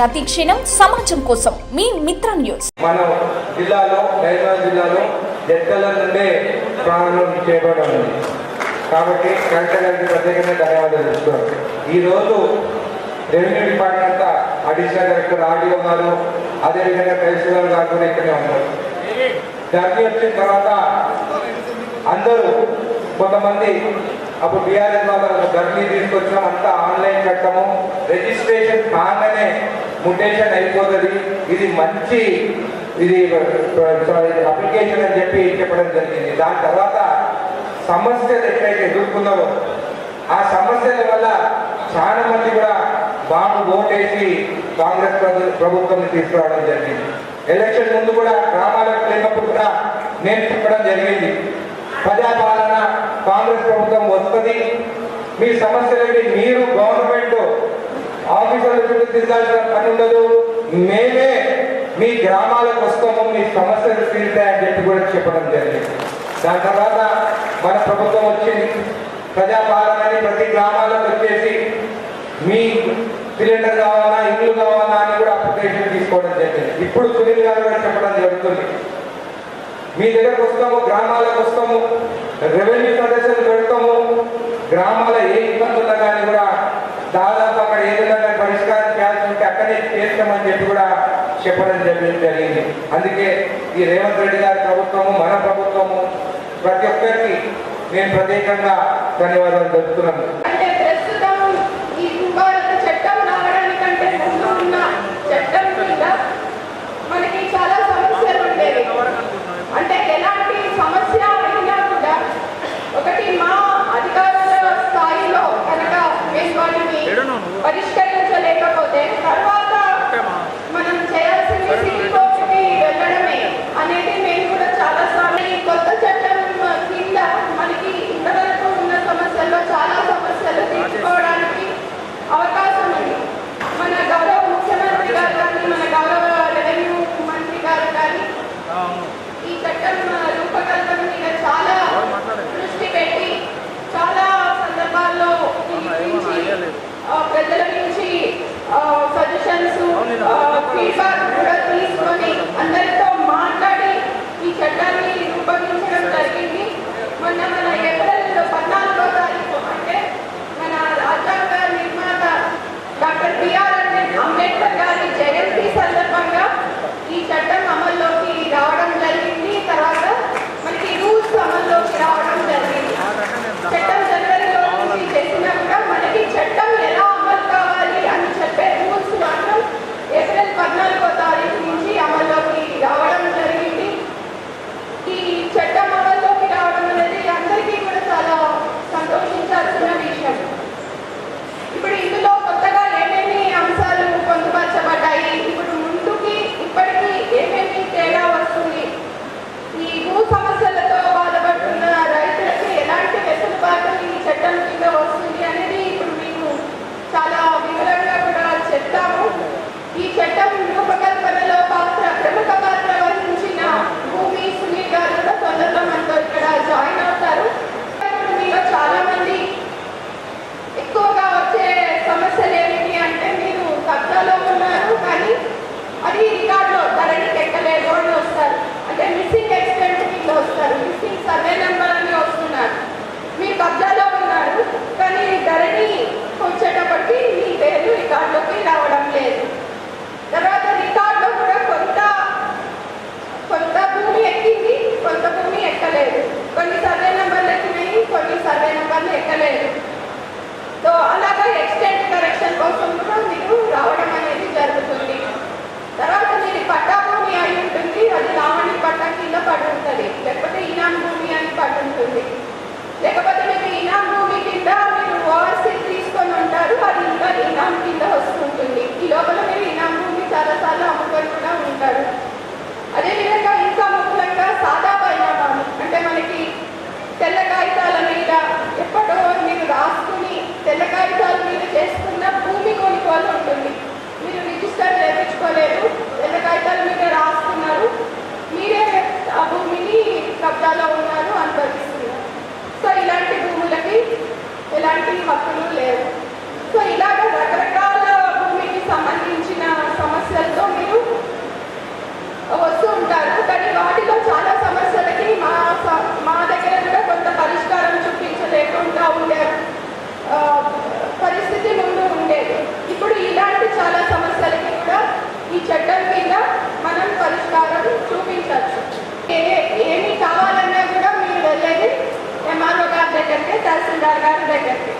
ప్రతి క్షణం సమాజం కోసం మీ మిత్ర న్యూస్. మన జిల్లాలో హైదరాబాద్ జిల్లాలో జడ్కల నుండే ప్రారంభం చేయబడి కాబట్టి కలెక్టర్ గారికి ప్రత్యేకంగా ధన్యవాదాలు చెప్తున్నాను. ఈరోజు revenue department additional collector RDO గారు అదేవిధంగా తహసీల్దార్ గారు కూడా ఇక్కడే ఉన్నారు. జర్నీ వచ్చిన తర్వాత అందరూ కొంతమంది అప్పుడు బీఆర్ఎస్ వాళ్ళు ధర్నీ తీసుకొచ్చినాం అంతా ఆన్లైన్ చట్టము. రిజిస్ట్రేషన్ కాగానే ముటేషన్ అయిపోతుంది. ఇది మంచి ఇది అప్లికేషన్ అని చెప్పి చెప్పడం జరిగింది. దాని తర్వాత సమస్యలు ఎట్లయితే ఎదుర్కొన్నారో ఆ సమస్యల వల్ల చాలా మంది కూడా బాబు ఓటేసి కాంగ్రెస్ ప్రభుత్వం తీసుకురావడం జరిగింది. ఎలక్షన్ ముందు కూడా గ్రామాలకు లేనప్పుడు కూడా నేను చెప్పడం జరిగింది. ప్రజాపాలన కాంగ్రెస్ ప్రభుత్వం వస్తుంది. మీ సమస్యలకి మీరు గవర్నమెంట్ ఆఫీసర్ల చుట్టూ తిరగాల్సిన పని ఉండదు. మేమే మీ గ్రామాలకు వస్తాము మీ సమస్యలు తీరుతాయని చెప్పి కూడా చెప్పడం జరిగింది. దాని తర్వాత మన ప్రభుత్వం వచ్చింది. ప్రజాపాలనని ప్రతి గ్రామాలకు వచ్చేసి మీ సిలిండర్ కావాలా ఇల్లు కావాలా అని కూడా అప్లికేషన్ తీసుకోవడం జరిగింది. ఇప్పుడు సునీల్ గారు కూడా చెప్పడం జరుగుతుంది. మీ దగ్గరకు వస్తాము గ్రామాలకు వస్తాము రెవెన్యూ సదస్సులు పెడతాము. గ్రామాల ఏ ఇబ్బందులు కానీ కూడా దాదాపు అక్కడ ఏదైనా పరిష్కారం చేయాల్సి ఉంటే అక్కడే చేస్తామని చెప్పి కూడా చెప్పడం జరిగి- జరిగింది. అందుకే ఈ రేవంత్ రెడ్డి గారి ప్రభుత్వము మన ప్రభుత్వము ప్రతి ఒక్కరికి నేను ప్రత్యేకంగా ధన్యవాదాలు తెలుపుతున్నాను. في بركة اسمك దగ్గరికి.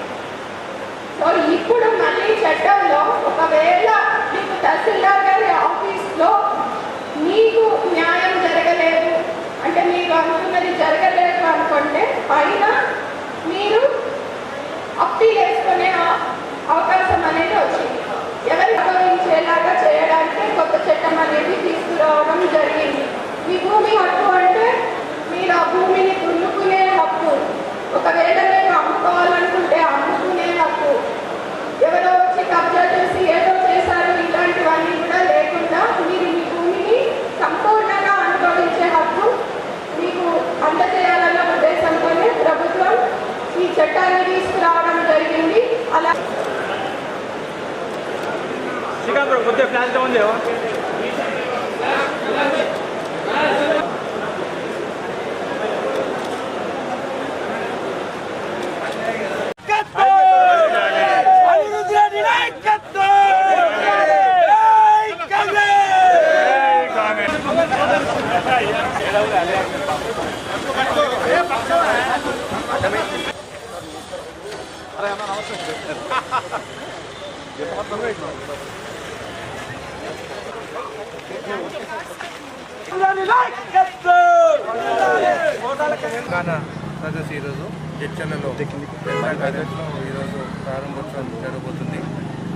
సో ఇప్పుడు మళ్ళీ చట్టంలో ఒకవేళ మీకు తహసీల్దార్ గారి ఆఫీస్లో మీకు న్యాయం జరగలేదు అంటే మీకు అనుకున్నది జరగలేదు అనుకుంటే పైన మీరు అప్పీల్ వేసుకునే 시간으로 그때 플랜 좋은데요. अरे हमारा नमस्ते తెలంగాణ సదస్సు ఈరోజు జడ్చర్లలో తెలంగాణ ఈరోజు ప్రారంభోత్సవం జరగబోతుంది.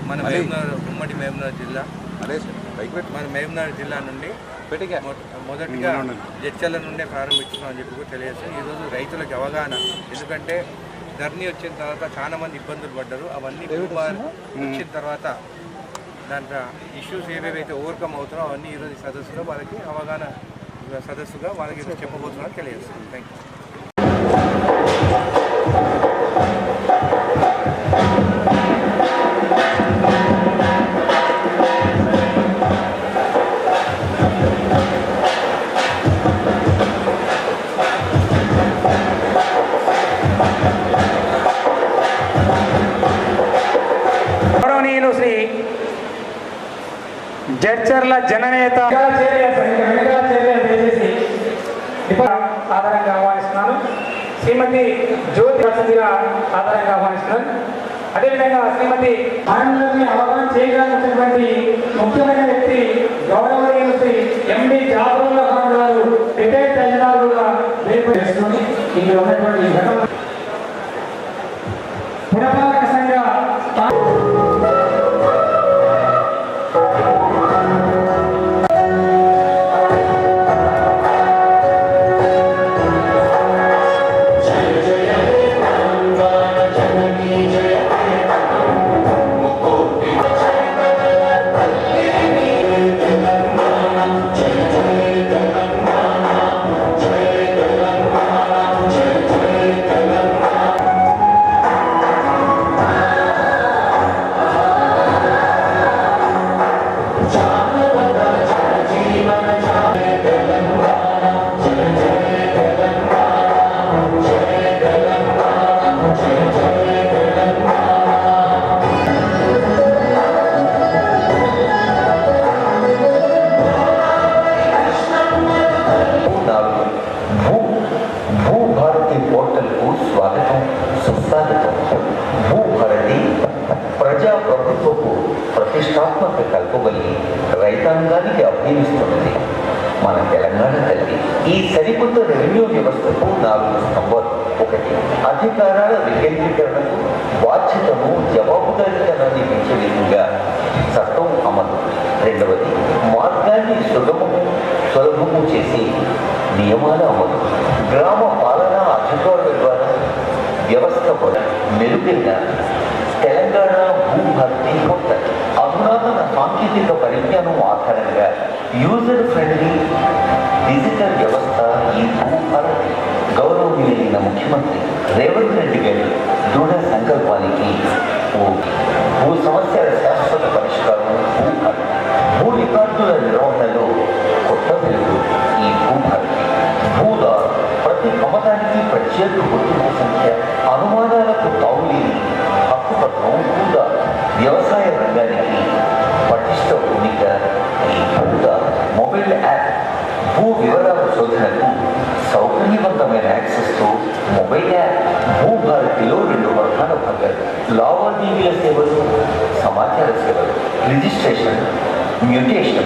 మన మహబూబ్నగర్ ఉమ్మడి మహబూబ్నగర్ జిల్లా. మన మహబూబ్నగర్ జిల్లా నుండి మొదటిగా జడ్చర్ల నుండే ప్రారంభించుకున్నామని చెప్పి కూడా తెలియజేస్తాం. ఈరోజు రైతులకు అవగాహన. ఎందుకంటే ధర్నీ వచ్చిన తర్వాత చాలా మంది ఇబ్బందులు పడ్డారు. అవన్నీ వచ్చిన తర్వాత దాంట్లో ఇష్యూస్ ఏవేవైతే ఓవర్కమ్ అవుతున్నాయో అవన్నీ ఈరోజు సదస్సులో వాళ్ళకి అవగాహన సదస్సుగా వాళ్ళకి చెప్పబోతున్నారని తెలియజేస్తుంది థ్యాంక్ యూ జడ్చర్ల జననేత ఆధారంగా ఆహ్వానిస్తున్నాను. శ్రీమతి జ్యోతి వసతిగా ఆధారంగా ఆహ్వానిస్తున్నాను. అదేవిధంగా శ్రీమతి ఆనందాన్ని అవగాహన చేయగలిగినటువంటి ముఖ్యమైన వ్యక్తి గౌరవనీయులు శ్రీ ఎండి ఖాన్ గారు. రిటైర్డ్ తహసీల్దారులుగా వేపు చేసుకుని ఇందులో ఉన్నటువంటి ఘటన. స్వాగతం సుస్వాగతం భూభారతి ప్రజాప్రభుత్వపు ప్రతిష్టాత్మక కల్పవల్లి రైతాంగానికి అభ్యయిస్తున్నది మన తెలంగాణ తల్లి. ఈ సరికొత్త రెవెన్యూ వ్యవస్థకు నాలుగు స్తంభాలు. ఒకటి అధికారాల వికేంద్రీకరణకు బాధ్యతను జవాబు యూజర్ ఫ్రెండ్లీ డిజిటల్ వ్యవస్థ ఈ భూభారతి గౌరవనీయులైన ముఖ్యమంత్రి రేవంత్ రెడ్డి గారి దృఢ సంకల్పానికి భూ సమస్యల శాశ్వత పరిష్కారం భూభారతి. భూ రికార్డుల నిర్వహణలో కొత్త వెలుగు ఈ భూభారతి. భూదారు ప్రతి కమతానికి ప్రత్యేక గుర్తింపు సంఖ్య అనుమానాలకు తావులేని హక్కుపత్రం కూడా వ్యవసాయ రంగానికి పటిష్ట భూమిక ఈ built app who given up Sudhar, so even the main access to mobile app who got loaded over Kano Bhagat, lower DBS level, Samachar level, registration, mutation,